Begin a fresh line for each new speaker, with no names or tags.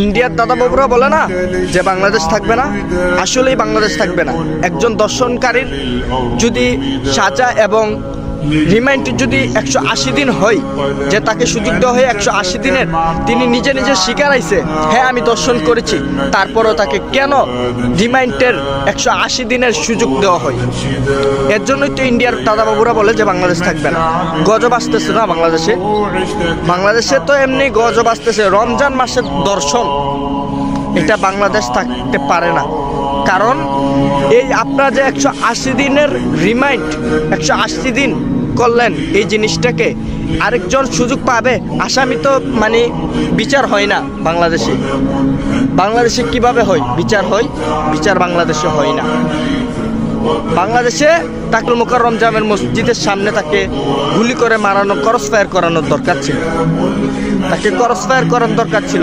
ইন্ডিয়ার দাদা বাবুরা বলে না যে বাংলাদেশ থাকবে না? আসলেই বাংলাদেশ থাকবে না। একজন দর্শনকারীর যদি সাজা এবং রিমাইন্ড যদি একশো আশি দিন হয়, যে তাকে সুযোগ দেওয়া হয় একশো আশি দিনের, তিনি নিজে নিজে স্বীকার আইছে। হ্যাঁ আমি দর্শন করেছি। তারপরও তাকে কেন রিমাইন্ডের একশো আশি দিনের সুযোগ দেওয়া হয়? এর জন্যই তো ইন্ডিয়ার দাদাবাবুরা বলে যে বাংলাদেশ থাকবে না। গজব আসতেছে না বাংলাদেশে? বাংলাদেশে তো এমনি গজব আসতেছে। রমজান মাসের দর্শন, এটা বাংলাদেশ থাকতে পারে না। কারণ এই আপনার যে একশো আশি দিনের রিমাইন্ড একশো আশি দিন করলেন এই জিনিসটাকে, আরেকজন সুযোগ পাবে। আসামি তো মানে বিচার হয় না বাংলাদেশে। বাংলাদেশে কীভাবে হয়? বিচার হয়, বিচার বাংলাদেশে হয় না। বাংলাদেশে তাকুল মোকাররম জামের মসজিদের সামনে তাকে গুলি করে মারানো করস ফায়ার করানোর দরকার ছিল। তাকে করস ফায়ার করার দরকার ছিল।